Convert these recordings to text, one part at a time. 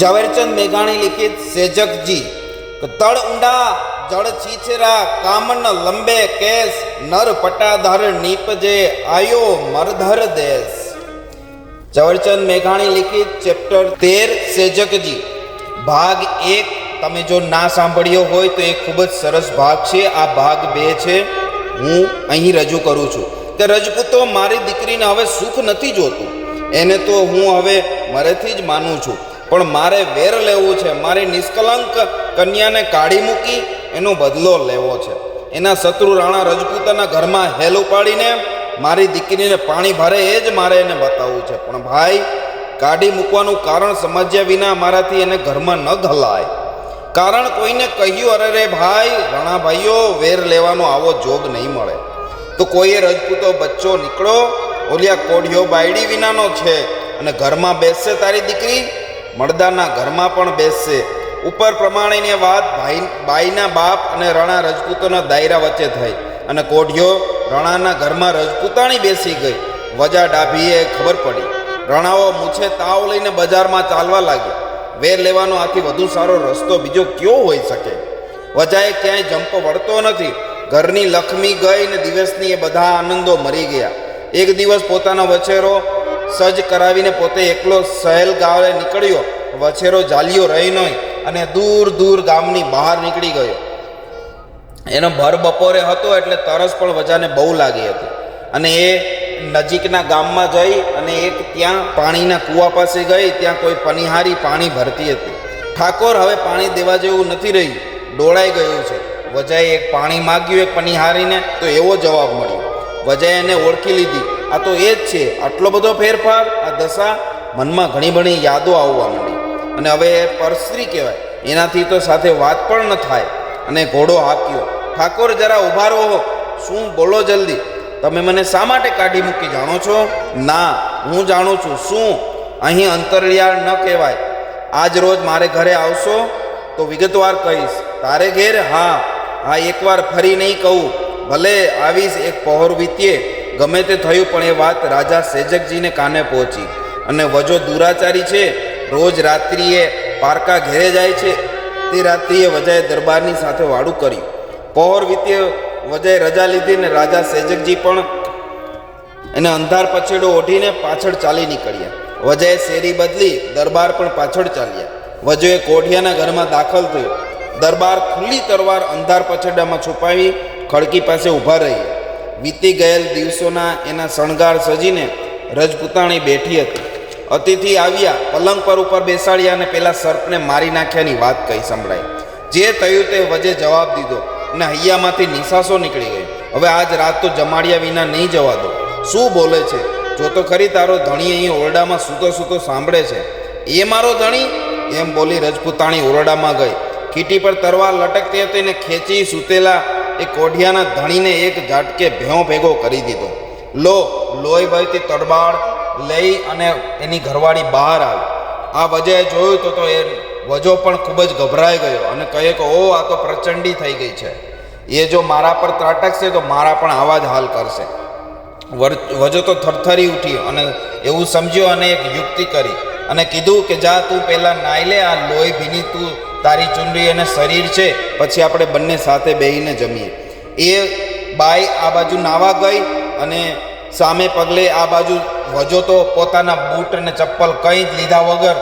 ઝવેરચંદ મેઘાણી લિખિત સેજકજી તળ ઊંડા, જળ છીછરા, કામન લંબે કેસ, નર પટાધર નીપજે, આયો મરધર દેશ. ઝવેરચંદ મેઘાણી લિખિત ચેપ્ટર તેર સેજકજી, ભાગ એક, તમે જો ના સાંભળ્યો હોય તો એ ખૂબ જ સરસ ભાગ છે, આ ભાગ બે છે, હું અહીં રજૂ કરું છું. કે રજપૂતો મારી દીકરીને હવે સુખ નથી જોતું, એને તો હું હવે મરેથી જ માનું છું. પણ મારે વેર લેવું છે. મારી નિષ્કલંક કન્યાને કાઢી મૂકી એનો બદલો લેવો છે. એના શત્રુ રાણા રજપૂતાના ઘરમાં હેલ ઉપાડીને મારી દીકરીને પાણી ભરે એ જ મારે એને બતાવવું છે. પણ ભાઈ, કાઢી મૂકવાનું કારણ સમજ્યા વિના મારાથી એને ઘરમાં ન ઘલાય. કારણ કોઈને કહ્યું, અરે રે ભાઈ, રણા ભાઈઓ, વેર લેવાનો આવો જોગ નહીં મળે. તો કોઈએ રજપૂતો બચ્ચો નીકળો ઓલિયા કોઢિયો બાયડી વિનાનો છે અને ઘરમાં બેસશે તારી દીકરી? મળદાના ઘરમાં પણ બેસશે. ઉપર પ્રમાણેની વાત ભાઈ, બાઈના બાપ અને રણા રજપૂતોના દાયરા વચ્ચે થઈ અને કોઢિયો રણાના ઘરમાં રજપૂતાણી બેસી ગઈ. વજા ડાભીએ ખબર પડી. રણાઓ મૂછે તાવ લઈને બજારમાં ચાલવા લાગ્યા. વેર લેવાનો આથી વધુ સારો રસ્તો બીજો કયો હોઈ શકે? વજાએ ક્યાંય જંપ વળતો નથી. ઘરની લક્ષ્મી ગઈ ને દિવસની એ બધા આનંદો મરી ગયા. એક દિવસ પોતાનો વછેરો સજ્જ કરાવીને પોતે એકલો સહેલ ગાળે નીકળ્યો. વછેરો જાલિયો રહી નહીં અને દૂર દૂર ગામની બહાર નીકળી ગયો. એનો ભર બપોરે હતો એટલે તરસ પણ વજાને બહુ લાગી હતી. અને એ નજીકના ગામમાં જઈ અને એક ત્યાં પાણીના કૂવા પાસે ગઈ, ત્યાં કોઈ પનિહારી પાણી ભરતી હતી. ઠાકોર હવે પાણી દેવા જેવું નથી રહ્યું, ડોળાઈ ગયું છે. વજાએ એક પાણી માગ્યું એક પનિહારીને, તો એવો જવાબ મળ્યો. વજાએ એને ઓળખી લીધી. આ તો એ જ છે. આટલો બધો ફેરફાર આ દશા મનમાં ઘણી ઘણી યાદો આવવા માંડી. અને હવે પરસ્ત્રી કહેવાય. એનાથી તો સાથે વાત પણ ન થાય. અને ઘોડો હાક્યો. ઠાકોર, જરા ઊભા રહો શું બોલો જલ્દી? તમે મને શા માટે કાઢી મૂકી જાણો છો? ના, હું જાણું છું. શું? અહીં અંતરિયાળ ન કહેવાય. આજ રોજ મારે ઘરે આવશો તો વિગતવાર કહીશ. તારે ઘેર? હા. હા, એકવાર ફરી નહીં કહું. ભલે આવીશ, એક પહોર વીતીએ. ગમે તે થયું, પણ એ વાત રાજા સેજકજીને કાને પહોંચી. અને વજો દુરાચારી છે, રોજ રાત્રિએ પારકા ઘેરે જાય છે. તે રાત્રિએ વજાએ દરબારની સાથે વાડું કર્યું. પહોર વીતે વજાએ રજા લીધી ને રાજા સેજકજી પણ એને અંધાર પછેડો ઓઢીને પાછળ ચાલી નીકળ્યા. વજાએ શેરી બદલી દરબાર પણ પાછળ ચાલ્યા. વજોએ કોઢિયાના ઘરમાં દાખલ થયો. દરબાર ખુલ્લી તરવાર અંધાર પછેડામાં છુપાવી ખડકી પાસે ઊભા રહી વીતી ગયેલ દિવસોના એના શણગાર સજીને રજપૂતાણી બેઠી હતી. અતિથિ આવ્યા, પલંગ પર ઉપર બેસાડ્યા અને પેલા સર્પને મારી નાખ્યાની વાત કહી સંભળાઈ. જે થયું તે વજે જવાબ દીધો. અને હૈયામાંથી નિશાસો નીકળી ગઈ. હવે આજ રાત તો જમાડ્યા વિના નહીં જવા દો. શું બોલે છે? જો તો ખરી તારો ધણી અહીં ઓરડામાં સૂતો સૂતો સાંભળે છે. એ મારો ધણી? એમ બોલી રજપૂતાણી ઓરડામાં ગઈ. કીટી પર તરવાર લટકતી હતી ને ખેંચી સૂતેલા એ કોઢિયાના ધણીને એક ઝાટકે ભેંો ભેગો કરી દીધો. લો, લોહી વહેતી તડબાડ લઈ અને એની ઘરવાળી બહાર આવી. આ વજયે જોયું તો તો એ વજો પણ ખૂબ જ ગભરાઈ ગયો અને કહે કે, ઓ, આ તો પ્રચંડી થઈ ગઈ છે. એ જો મારા પર ત્રાટકશે તો મારા પણ આવા જ હાલ કરશે. વજો તો થરથરી ઉઠી અને એવું સમજ્યો અને એક યુક્તિ કરી અને કીધું કે, જા તું પહેલાં નાઈ લે આ લોહી ભીની તું તારી ચુંડી અને શરીર છે, પછી આપણે બંને સાથે બેહીને જમીએ. એ બાઈ આ બાજુ નાવા ગઈ અને સામે પગલે આ બાજુ વજો તો પોતાના બૂટ અને ચપ્પલ કંઈ જ લીધા વગર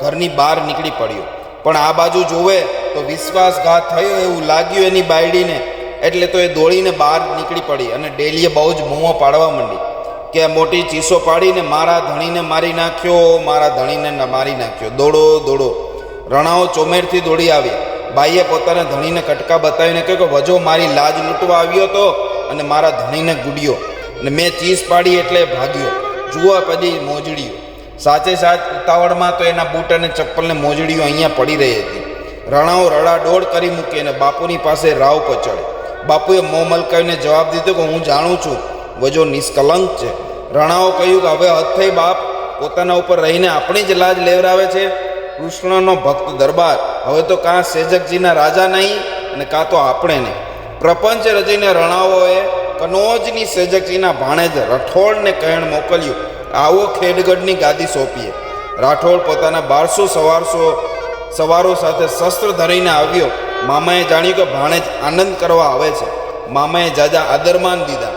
ઘરની બહાર નીકળી પડ્યો. પણ આ બાજુ જોવે તો વિશ્વાસઘાત થયો એવું લાગ્યું એની બાયડીને. એટલે તો એ દોડીને બહાર નીકળી પડી અને ડેલીએ બહુ જ મોંઓ પાડવા માંડી. કે મોટી ચીસો પાડીને મારા ધણીને મારી નાખ્યો, મારા ધણીને મારી નાખ્યો. દોડો દોડો. રણાઓ ચોમેરથી દોડી આવ્યા બાઈએ પોતાના ધણીને કટકા બતાવીને કહ્યું કે, વજો, મારી લાજ લૂંટવા આવ્યો હતો અને મારા ધણીને ગુડ્યો અને મેં ચીસ પાડી એટલે ભાગ્યો. જુઓ પછી મોજડીઓ. સાચે સાચ ઉતાવળમાં તો એના બૂટ અને ચપ્પલને મોજડીઓ અહીંયા પડી રહી હતી. રણાઓ રડાડોળ કરી મૂકી અને બાપુની પાસે રાવ પચડે બાપુએ મોં મલકાવીને જવાબ દીધો કે, હું જાણું છું, વજો નિષ્કલંક છે. રણાઓ કહ્યું કે, હવે હદ થઈ બાપ, પોતાના ઉપર રહીને આપણી જ લાજ લેવરાવે છે. કૃષ્ણનો ભક્ત દરબાર. હવે તો કાં સેજકજીના રાજા નહીં અને કાં તો આપણે નહીં. પ્રપંચ રચીને રણાઓએ કનોજની સેજકજીના ભાણેજ રઠોડને કહેણ મોકલ્યું. આવો ખેડગઢની ગાદી સોંપીએ. રાઠોડ પોતાના બારસો સવારસો સવારો સાથે શસ્ત્ર ધરીને આવ્યો. મામાએ જાણ્યું કે ભાણેજ આનંદ કરવા આવે છે. મામાએ જાજા આદરમાન દીધા.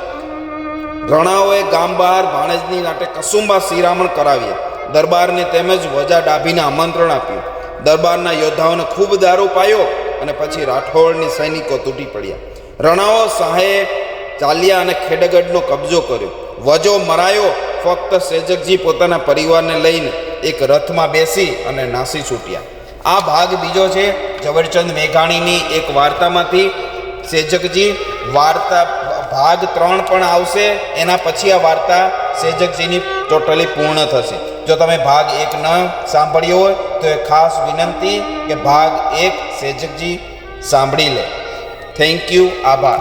રણાઓએ ગામ બહાર ભાણેજની નાટે કસુંબા શિરામણ કરાવ્યા દરબારને તેમજ વજા ડાભીને આમંત્રણ આપ્યું. દરબારના યોદ્ધાઓને ખૂબ દારૂ પાયો અને પછી રાઠોડની સૈનિકો તૂટી પડ્યા. રણાઓ શાહે ચાલ્યા અને ખેડગઢનો કબજો કર્યો. વજો મરાયો, ફક્ત સેજકજી પોતાના પરિવારને લઈને એક રથમાં બેસી અને નાસી છૂટ્યા. આ ભાગ બીજો છે ઝવેરચંદ મેઘાણીની એક વાર્તામાંથી. સેજકજી વાર્તા ભાગ ત્રણ પણ આવશે, એના પછી આ વાર્તા સેજકજીની ટોટલી પૂર્ણ થશે. જો તમે ભાગ એક ન સાંભળ્યો હોય, તો એ ખાસ વિનંતી કે ભાગ એક સેજકજી સાંભળી લે. થેન્ક યુ આભાર.